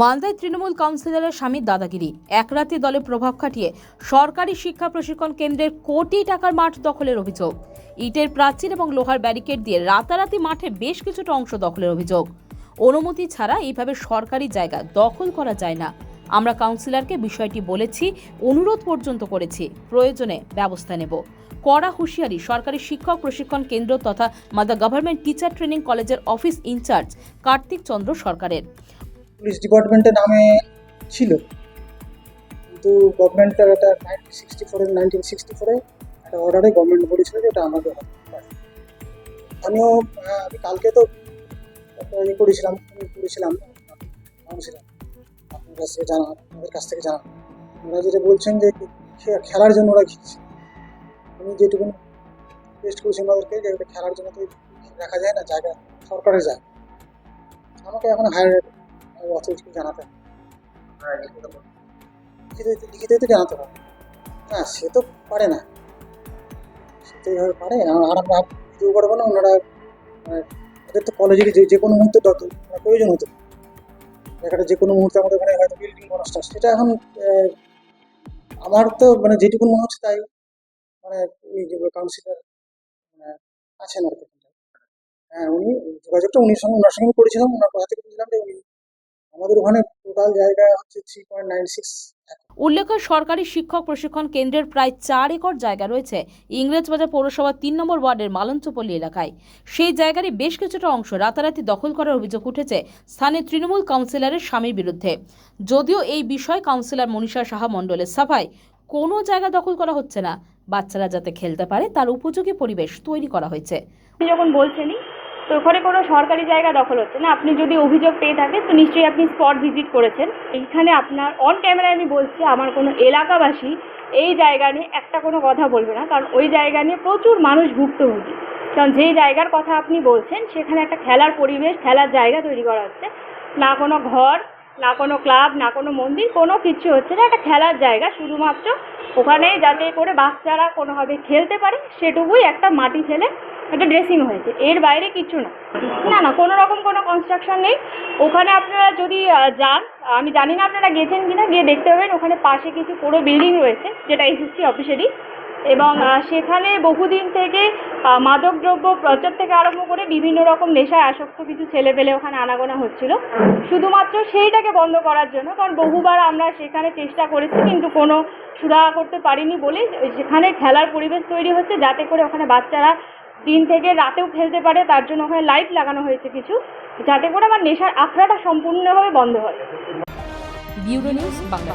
মালদায় তৃণমূল কাউন্সিলরের স্বামীর দাদাগিরি। এক রাতে দলে প্রভাব খাটিয়ে সরকারি শিক্ষা প্রশিক্ষণ কেন্দ্রের কোটি টাকার মাঠ দখলের অভিযোগ। ইটের প্রাচীর এবং লোহার ব্যারিকেড দিয়ে রাতারাতি মাঠে বেশ কিছুটা অংশ দখলের অভিযোগ। অনুমতি ছাড়া এইভাবে সরকারি জায়গা দখল করা যায় না। আমরা কাউন্সিলরকে বিষয়টি বলেছি, অনুরোধ পর্যন্ত করেছি, প্রয়োজনে ব্যবস্থা নেব। কড়া হুঁশিয়ারি সরকারি শিক্ষক প্রশিক্ষণ কেন্দ্র তথা মাদা গভর্নমেন্ট টিচার ট্রেনিং কলেজের office in charge Kartik Chandra সরকারের। পুলিশ ডিপার্টমেন্টের নামে ছিল। কিন্তু গভর্নমেন্টের একটা নাইনটিন সিক্সটি ফোরে নাইনটিন সিক্সটি ফোরে একটা অর্ডারে গভর্নমেন্ট বলেছিল যে এটা আমাদের। আমিও আমি কালকে তো ইয়ে করেছিলাম করেছিলাম কাউন্সিলার আপনার কাছ থেকে জানা, আপনাদের কাছ থেকে জানা। ওরা যেটা বলছেন যে খেলার জন্য ওরা ঘিরছে আমি যেটুকু টেস্ট করেছি ওনাদেরকে যে খেলার জন্য তো রাখা যায় না, জায়গা সরকারের জায়গা আমাকে এখন হায়ার অথরিটিকে জানাতে হবে। লিখিত লিখিত তো জানাতে হবে। না সে তো পারে না। সে তো এইভাবে পারে। আর আমরা দিতেও পারব না ওনারা মানে, ওদের তো কলেজের যে যে কোনো মুহূর্তে দরকার। প্রয়োজন হতো জায়গাটা যে কোনো মুহূর্তে আমাদের ওখানে হয়তো বিল্ডিং করা সেটা এখন আমার তো মানে যেটুকু মনে হচ্ছে তাই। মানে কাউন্সিলর মানে আছেন আর কি। হ্যাঁ উনি যোগাযোগটা উনির সঙ্গে ওনার সঙ্গে করেছিলাম। ওনার কথা থেকে বুঝলাম যে উনি আমাদের ওখানে টোটাল জায়গা হচ্ছে থ্রি পয়েন্ট নাইন সিক্স উল্লেখ্য সরকারি শিক্ষক প্রশিক্ষণ কেন্দ্রের প্রায় চার একর জায়গা রয়েছে ইংরেজবাজার পৌরসভার তিন নম্বর ওয়ার্ডের মালঞ্চপল্লী এলাকায়। সেই জায়গারই বেশ কিছুটা অংশ রাতারাতি দখল করার অভিযোগ উঠেছে স্থানীয় তৃণমূল কাউন্সিলরের স্বামীর বিরুদ্ধে। যদিও এই বিষয়ে কাউন্সিলর মনীষা সাহা মণ্ডলের সভায় কোনো জায়গা দখল করা হচ্ছে না বাচ্চারা যাতে খেলতে পারে তার উপযোগী পরিবেশ তৈরি করা হয়েছে। আপনি যখন বলছেনই তো ওখানে কোনো সরকারি জায়গা দখল হচ্ছে না। আপনি যদি অভিযোগ পেয়ে থাকেন, তো নিশ্চয়ই আপনি স্পট ভিজিট করেছেন। এইখানে আপনার অন ক্যামেরায় আমি বলছি, আমার কোনো এলাকাবাসী এই জায়গা নিয়ে একটা কোনো কথা বলবে না। কারণ ওই জায়গা নিয়ে প্রচুর মানুষ ভুক্তভোগী। কারণ যেই জায়গার কথা আপনি বলছেন, সেখানে একটা খেলার পরিবেশ, খেলার জায়গা তৈরি করা হচ্ছে। না কোনো ঘর, না কোনো ক্লাব না কোনো মন্দির, কোনো কিছু হচ্ছে না। একটা খেলার জায়গা শুধুমাত্র ওখানে যাতে করে বাচ্চারা কোনোভাবে খেলতে পারে, সেটুকুই একটা মাটি ফেলে একটা ড্রেসিং হয়েছে। এর বাইরে কিছু না। না না কোনো রকম কোনো কনস্ট্রাকশন নেই। ওখানে আপনারা যদি যান আমি জানি না আপনারা গেছেন কিনা গিয়ে দেখতে পাবেন। ওখানে পাশে কিছু পুরো বিল্ডিং রয়েছে যেটা এসএসসি অফিসেরই এবং সেখানে বহুদিন থেকে আহ, মাদকদ্রব্য প্রচার থেকে আরম্ভ করে বিভিন্ন রকম নেশায় আসক্ত কিছু ছেলে পেলে ওখানে আনাগোনা হচ্ছিল। শুধুমাত্র সেইটাকে বন্ধ করার জন্য কারণ বহুবার আমরা সেখানে চেষ্টা করেছি কিন্তু কোনো সুরাহা করতে পারিনি বলে সেখানে খেলার পরিবেশ তৈরি হচ্ছে যাতে করে ওখানে বাচ্চারা দিন থেকে রাতেও খেলতে পারে, তার জন্য ওখানে লাইট লাগানো হয়েছে কিছু, যাতে করে আমার নেশার আখড়াটা সম্পূর্ণভাবে বন্ধ হয়। Bureau news, Bangla